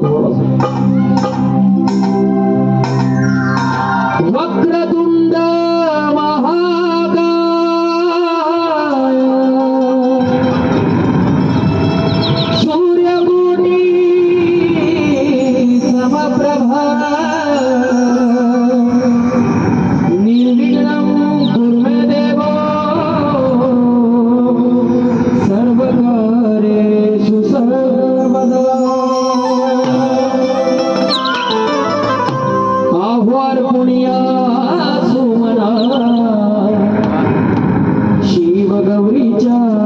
What ಶಿವಗೌರಿ ಚಾ